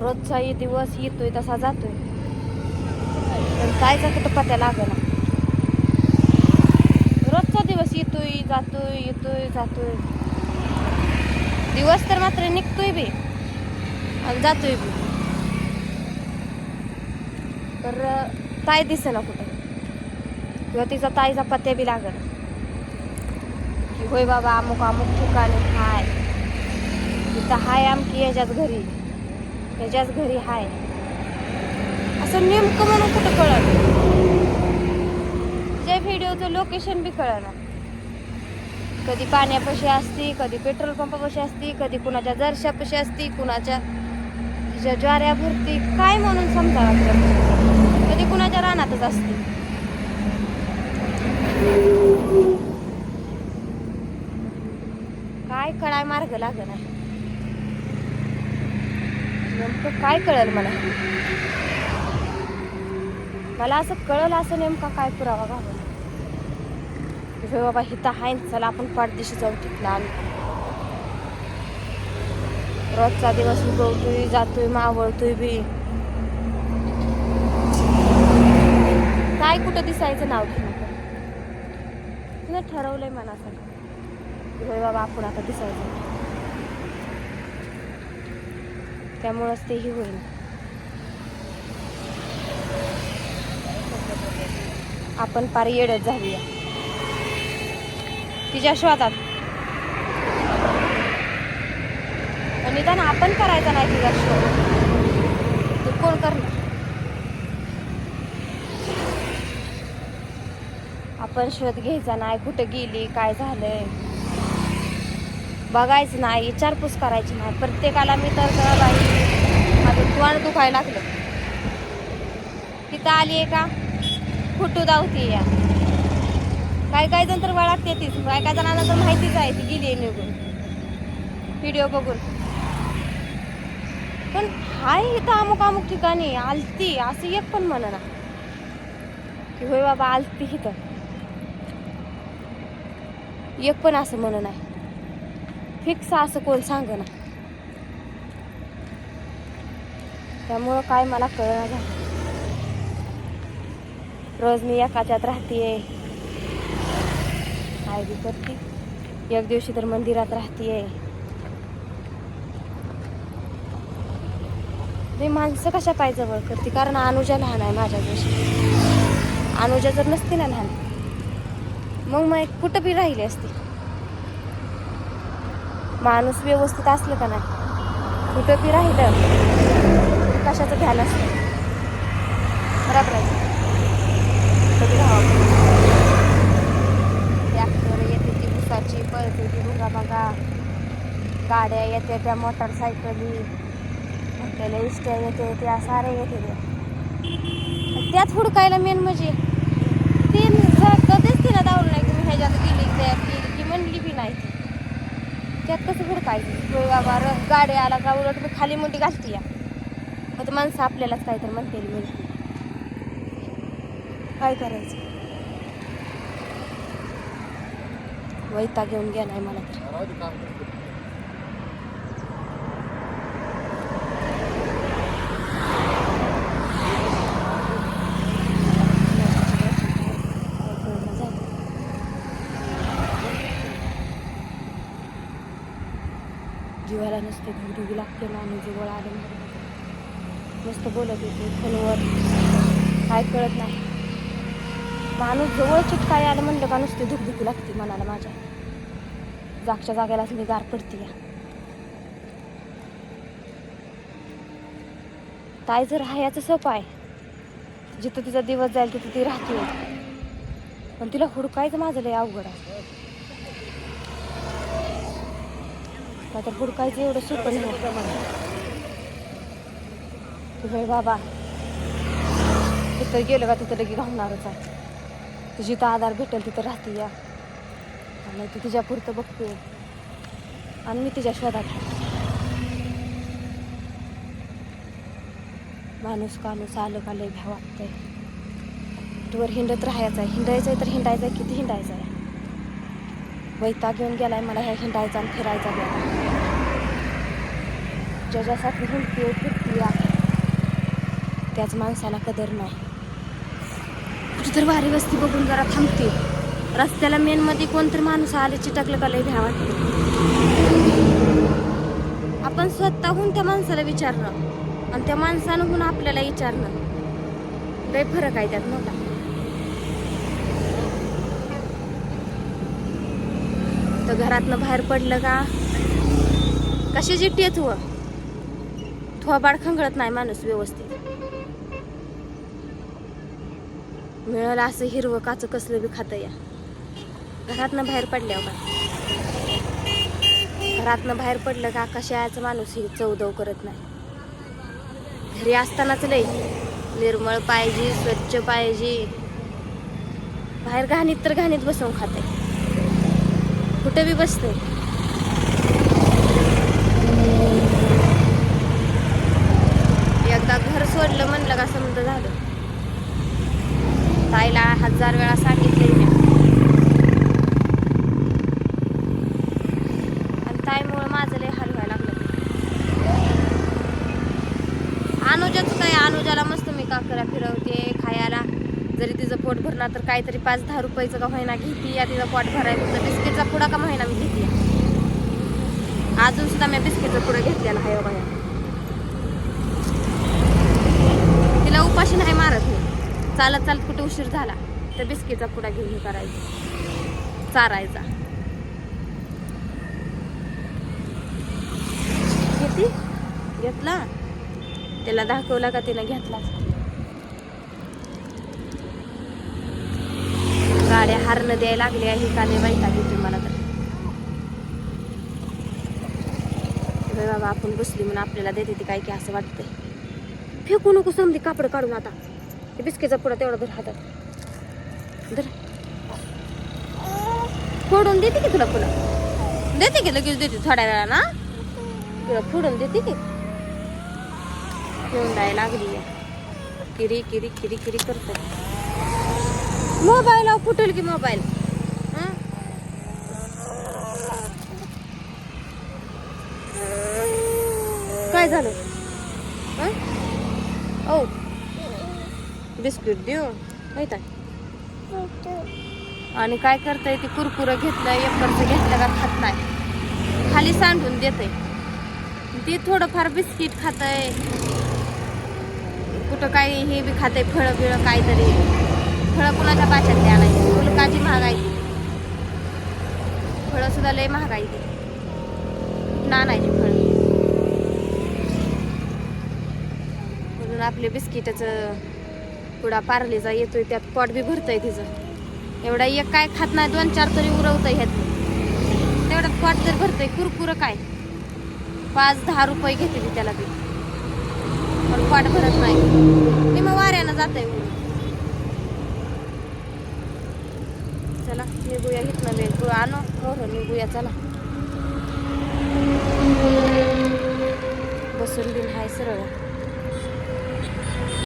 रोजचाही दिवस येतोय तसा जातोय. पण कायचा कुठं पत्या लागला रोजचा दिवस येतोय जातोय येतोय जातोय. दिवस तर मात्र निघतोय बी. आणि जातोय बी. तर ताई दिसेना कुठं. किंवा तिचा ताईचा पत्या बी लागला की होय बाबा अमुक अमुक ठिकाणी हाय. तिथं हाय आमकी याच्यात घरी. त्याच्याच घरी हाय. असं नेमकं म्हणून कुठं कळलं त्या व्हिडिओचं लोकेशन बी कळलं कधी पाण्यापाशी असती कधी पेट्रोल पंपापाशी असती कधी कुणाच्या जरशापाशी असती कुणाच्या तिच्या ज्वाऱ्या भरती काय म्हणून समजावं कधी कुणाच्या रानातच असते. काय कळाय मार्ग लागला नेमकं काय कळेल मला? मला असं कळलं असं नेमका काय पुरावा घालून हे बाबा हिता आहे. चला आपण पाठदिशी जाऊ तिथला. आम्ही रोजचा दिवस उगवतोय जातोय मावळतोय बी. काय कुठं दिसायचं नाव घेऊन? तिनं ठरवलंय मनासाठी? होय बाबा आपण आता दिसायचं. त्यामुळंच तेही होईल. आपण पार येडच झालीया. तिच्या श्वासात. पण निदान आपण करायचा नाही तिचा शोध तू कोण करणार? आपण शोध घ्यायचा नाही कुठं गेली काय झालंय? बघायचं नाही विचारपूस करायची नाही. प्रत्येकाला मी तर का बाई माझं तोंड दुखायला लागलं. तिथं आली आहे का? फुटू दावती या. काय काय जण तर वळात तीच काय काय जणांना तर माहितीच आहे ती गेली आहे निघून. व्हिडिओ बघून. पण हाय इथं अमुक अमुक ठिकाणी आलती. असं एक पण म्हणा की होय बाबा आलती इथं. एक पण असं म्हणून आहे फिक्स असं कोण सांग ना त्यामुळं काय मला कळना झालं रोज मी एकाच्यात राहतीये. काय बी करते. एक दिवशी तर मंदिरात राहतीये. मी माणसं कशा पाय जवळ करते? कारण अनुजा लहान आहे माझ्या दिवशी. अनुजा जर नसती ना लहान मग मग कुठं बी राहिली असती. माणूस व्यवस्थित असलं का नाही? कुठं बी राहिलं कशाचं ध्यान असतं? बरोबर ट्रॅक्टर येते ती उसाची पळते ती भुगा बघा. गाड्या येते त्या मोटरसायकली आपल्याला इष्ट्या येते त्या साऱ्या येते त्या. त्यात हुडकायला मेन म्हणजे ती ज- कधीच तिला दावलं नाही की मी ह्याच्यात गेली त्यात केली की म्हणली बी नाही. ती त्यात कसं हुडकायचं? होय बाबा गाडी आला का उलट मी खाली मुंडी घालते या. मग ते माणसं आपल्यालाच काय तर म्हणते म्हणजे काय करायचं? वैता घेऊन गेलाय मला तर. लागते नसते धुगधुगी लागते माणूस जवळ आले मस्त बोलत होते फोनवर. काय कळत नाही. माणूस जवळ चिटकाय आलं म्हणलं का नुसते धुकधुकी लागते मनाला माझ्या. जागच्या जागेलाच मी गार पडते या. ताई जर राहायचं सोपं आहे. जिथं तिचा दिवस जाईल तिथं ती राहते. पण तिला हुडकायचं माझं लय अवघड आहे. का तर हुडकायचं एवढं सोपं नाही बाई बाबा तिथं गेलं का तिथं लगे घालणारच आहे. तुझी तर आधार भेटेल तिथं राहते या. आणि ती तिच्या पुरतं बघते. आणि मी तिच्या शोधात माणूस काणूस आलं का लय भ्या वाटतंय. वर हिंडत राहायचं आहे. हिंडायचं आहे तर हिंडायचं आहे. किती हिंडायचं आहे? वैताग घेऊन गेलाय मला ह्या हिंडायचा आणि फिरायचा गेला ज्याच्यासाठी हिंडते आहे. त्याच माणसाला कदर नाही. कुठे तर भारी वस्ती बघून जरा थांबते रस्त्याला मेन मध्ये कोणतरी माणूस आले चिटकलं का लय भ्या वाटते. आपण स्वतःहून त्या माणसाला विचारणं आणि त्या माणसानहून आपल्याला विचारणं लय फरक आहे त्यात मोठा. तर घरातनं बाहेर पडलं का? कशाची टेत व थोबाड खंगळत नाही माणूस व्यवस्थित. मिळालं असं हिरवं काच कसलं बी खातं या. घरातनं बाहेर पडल्यावर का घरातनं बाहेर पडलं का कशाचं माणूस ही चौदव करत नाही. घरी असतानाच लय निर्मळ पाहिजे स्वच्छ पाहिजे. बाहेर घाणीत तर घाणीत बसवून खाते कुठे बी बसते एकदा घर सोडलं म्हणलं का समजा झालं. ताईला हजार वेळा सांगितले मी. आणि ताईमुळे माझं लय हाल व्हायला लागलं. अनुजाचं काय? अनुजाला मस्त मी काकरा फिरवते खायला. जरी तिचं पोट भरणार तर काहीतरी पाच दहा रुपयाचं का होईना घेते या तिचं पोट भरायचं तर बिस्किटचा पुडा का होईना मी घेते अजून सुद्धा मी बिस्किटचा पुडा घेतलेला आहे बघा तिला उपाशी नाही मारत मी. चालत चालत कुठे उशीर झाला तर बिस्किटचा पुडा घेऊन हे करायचा. चारायचा. घेती? घेतला? त्याला दाखवला का तिनं घेतला? गाड्या हारणं द्यायला लागल्या का नाही माहिती घेते मला तर. बाबा आपण बसली म्हणून आपल्याला देते ती काय की असं वाटतंय. फेकू नको समधी कापड काढून आता. ते बिस्किटचा पुडा तेवढा धर हातात. धर. फोडून देते की तुला पुन्हा देते की लगेच देते थोड्या वेळा ना तुला फोडून देते की? घेऊन जायला लागली आहे. किरी किरी किरी किरी करते मोबाईल फुटेल की मोबाईल? काय झालं? ओ बिस्किट देऊ? माहीत आहे. आणि काय करताय ते कुरकुरं घेतलं एकरचं घेतलं का खात नाही. खाली सांडून देतय. ते थोडंफार बिस्किट खातंय. कुठं काही हे बी खातंय फळं बिळं काहीतरी. फळं कुणाच्या पाशात ते आणायची मुलकाची महागाई फळं सुद्धा लय महागाई ते. कुठं आणायची फळं म्हणून आपले बिस्किटाचं पुडा पार्लेचा येतोय त्यात पॉट बी भरतंय तिचं. एवढा एक काय खात नाही दोन चार तरी उरवतंय ह्यात. तेवढ्यात पॉट तर भरतंय कुरकुर काय? पाच दहा रुपये घेते ती त्याला ती पण पॉट भरत नाही. मी मग वाऱ्यानं जात आहे चला निघूया इथनं वेळ. आणो? हो हो निघूया चला. बसून बिन हाय सरळ.